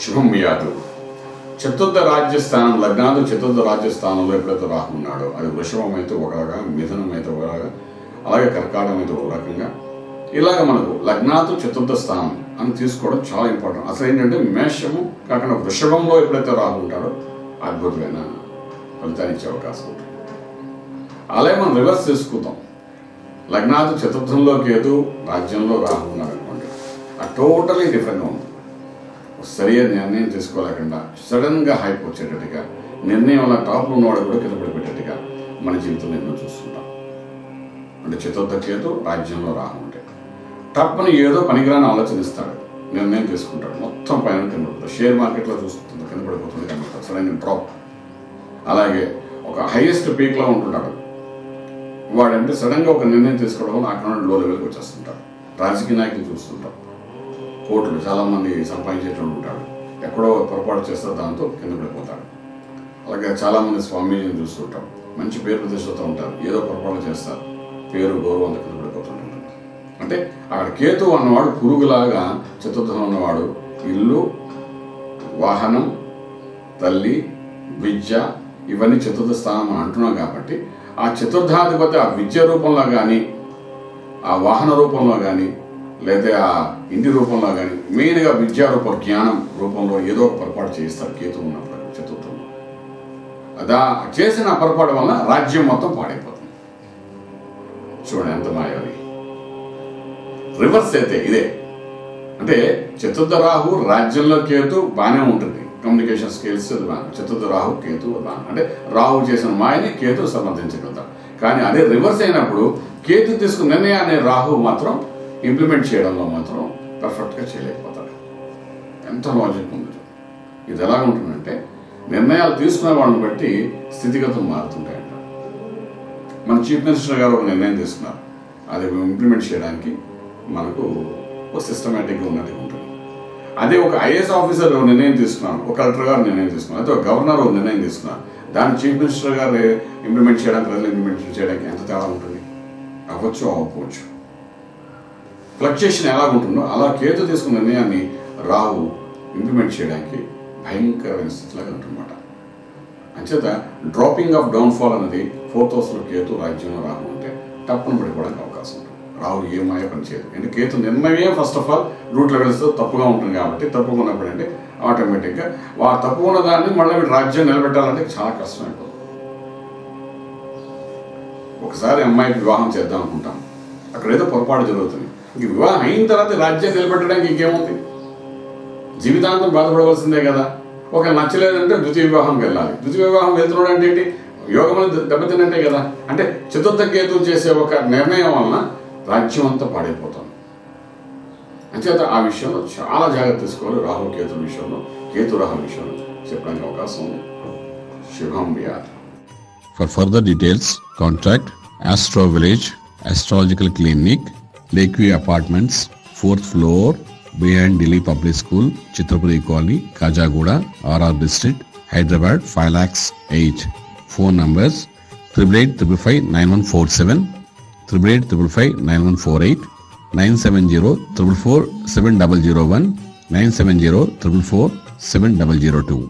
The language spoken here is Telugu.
శుభం యాదు చతుర్థ రాజ్యస్థానం లగ్నాలు చతుర్థ రాజ్యస్థానంలో ఎప్పుడైతే రాహు ఉన్నాడో అది వృషభం అయితే ఒకలాగా మిథునం అయితే ఒకలాగా అలాగే కర్కాటం అయితే ఒక రకంగా. ఇలాగ మనకు లగ్నాతు చతుర్థ స్థానం అని తీసుకోవడం చాలా ఇంపార్టెంట్. అసలు ఏంటంటే మేషము కాకుండా వృషభంలో ఎప్పుడైతే రాహు ఉంటాడో అద్భుతమైన ఫలితాన్ని ఇచ్చే అవకాశం ఉంటుంది. అలాగే మనం రివర్స్ తీసుకుందాం లగ్నాతు చతుర్థంలో కేతు రాజ్యంలో రాహు ఉన్నాడు అనుకోండి ఆ టోటలీ డిఫరెంట్గా ఉంది సరైన నిర్ణయం తీసుకోలేకుండా సడన్గా హైప్ వచ్చేటట్టుగా నిర్ణయం వల్ల టాప్లో ఉన్నవాడు కూడా కింద పడిపెట్టేట్టుగా మన జీవితంలో ఎన్నో చూస్తుంటాం. అంటే చతుర్థ చేతు రాజ్యంలో రాహం ఉంటే తప్పని ఏదో పనికిరాని ఆలోచనిస్తాడు. నిర్ణయం తీసుకుంటాడు. మొత్తం పైన కింద పడుతుంది షేర్ మార్కెట్లో చూస్తుంది కింద పడిపోతుంది కనబడుతుంది సడన్ డ్రాప్. అలాగే ఒక హైయెస్ట్ పీక్లో ఉంటున్నాడు. వాడంటే సడన్గా ఒక నిర్ణయం తీసుకోవడం వల్ల అక్కడ లో లెవెల్కి వచ్చేస్తుంటాడు. రాజకీయ నాయకులు చూస్తుంటాం. కోట్లు చాలామంది సంపాదించేటువంటి ఉంటాడు ఎక్కడో పొరపాటు చేస్తే దాంతో కింద పడిపోతాడు అలాగే చాలామంది స్వామీజీని చూస్తుంటాం మంచి పేరు ప్రతిష్టతో ఉంటారు. ఏదో పొరపాటు చేస్తారు. పేరు గౌరవం అంతా కింద పడిపోతుంటుంది. అంటే అక్కడ కేతు అన్నవాడు పురుగులాగా చతుర్థం ఉన్నవాడు ఇల్లు వాహనం తల్లి విద్య ఇవన్నీ చతుర్థ స్థానం అంటున్నాం కాబట్టి ఆ చతుర్థాధిపతి ఆ విద్య రూపంలో కానీ ఆ వాహన రూపంలో కానీ లేదా ఆ ఇంటి రూపంలో కానీ మెయిన్గా విద్యారూప జ్ఞానం రూపంలో ఏదో ఒక పొరపాటు చేయిస్తారు కేతు ఉన్నప్పుడు చతుర్థంలో. అదా చేసిన పొరపాటు వల్ల రాజ్యం మొత్తం పాడైపోతుంది. చూడండి ఎంత మాయాలి రివర్స్ అయితే ఇదే. అంటే చతుర్థ రాహు రాజ్యంలో కేతు బాగానే ఉంటుంది. కమ్యూనికేషన్ స్కిల్స్ అది చతుర్థ రాహు కేతు అది బాగా అంటే రాహు చేసిన మాయని కేతు సమర్థించగలుగుతాం కానీ అదే రివర్స్ అయినప్పుడు కేతు తీసుకున్న నిర్ణయాన్ని రాహు మాత్రం ఇంప్లిమెంట్ చేయడంలో మాత్రం పర్ఫెక్ట్గా చేయలేకపోతాడు. ఎంత లాజిక్ ఉంది. ఇది ఎలా ఉంటుందంటే నిర్ణయాలు తీసుకునే వాళ్ళని బట్టి స్థితిగతులు మారుతుంటాయంట. మన చీఫ్ మినిస్టర్ గారు ఒక నిర్ణయం తీసుకున్నారు. అది ఇంప్లిమెంట్ చేయడానికి మనకు ఒక సిస్టమేటిక్గా ఉన్నది ఉంటుంది. అదే ఒక ఐఏఎస్ ఆఫీసర్ నిర్ణయం తీసుకున్నాను ఒక కలెక్టర్ గారు నిర్ణయం తీసుకున్నాను అయితే ఒక గవర్నర్ ఒక నిర్ణయం తీసుకున్నాను దాన్ని చీఫ్ మినిస్టర్ గారు ఇంప్లిమెంట్ చేయడానికి ప్రజలు ఇంప్లిమెంట్ చేయడానికి ఎంత తేడా ఉంటుంది? అవ్వచ్చు అవ్వకపోవచ్చు. ఫ్లక్చుయేషన్ ఎలా ఉంటుందో అలా కేతు తీసుకున్న నిర్ణయాన్ని రావు ఇంప్లిమెంట్ చేయడానికి భయంకరమైన స్థితిలాగా ఉంటుందన్నమాట అంచేత డ్రాపింగ్ ఆఫ్ డౌన్ఫాల్ అనేది ఫోర్త్ హౌస్లో కేతు రాజ్యంలో రాహు అంటే తప్పును పడిపోవడానికి అవకాశం ఉంటుంది రాహు ఏ మాయ పని చేయదు. అంటే కేతు నిర్ణయమే first of all root levels తప్పుగా ఉంటుంది కాబట్టి తప్పుకున్నప్పుడు అంటే ఆటోమేటిక్గా వా తప్పుకున్న ఉన్న దాన్ని మళ్ళీ రాజ్యం నిలబెట్టాలంటే చాలా కష్టం అయిపోతుంది. ఒకసారి అమ్మాయికి వివాహం చేద్దాం అనుకుంటాం. అక్కడ ఏదో పొరపాటు జరుగుతుంది. ఇంక వివాహం అయిన తర్వాత రాజ్యం నిలబెట్టడానికి ఇంకేముంది? జీవితాంతం బాధపడవలసిందే కదా. ఒక నచ్చలేదంటే ద్వితీయ వివాహం వెళ్ళాలి. ద్వితీయ వివాహం వెళ్తున్నాడు అంటే ఏంటి? యోగములు దెబ్బతినంటే కదా. అంటే చతుర్థ కేతు చేసే ఒక నిర్ణయం వలన రాజ్యం అంతా పాడైపోతుంది. అంచేత ఆ విషయంలో చాలా జాగ్రత్త తీసుకోవాలి రాహు కేతు విషయంలో. కేతు రాహు విషయంలో చెప్పడానికి అవకాశం ఉంది. శుభం వ్యాధి. For further details contact astro village astrological clinic lakeview apartments fourth floor B and Delhi public school Chitrapuri colony R RR district Hyderabad five lakhs eight phone numbers triple eight triple five nine one four seven triple eight triple five nine one four eight nine seven zero triple four seven double zero one nine seven zero triple four seven double zero two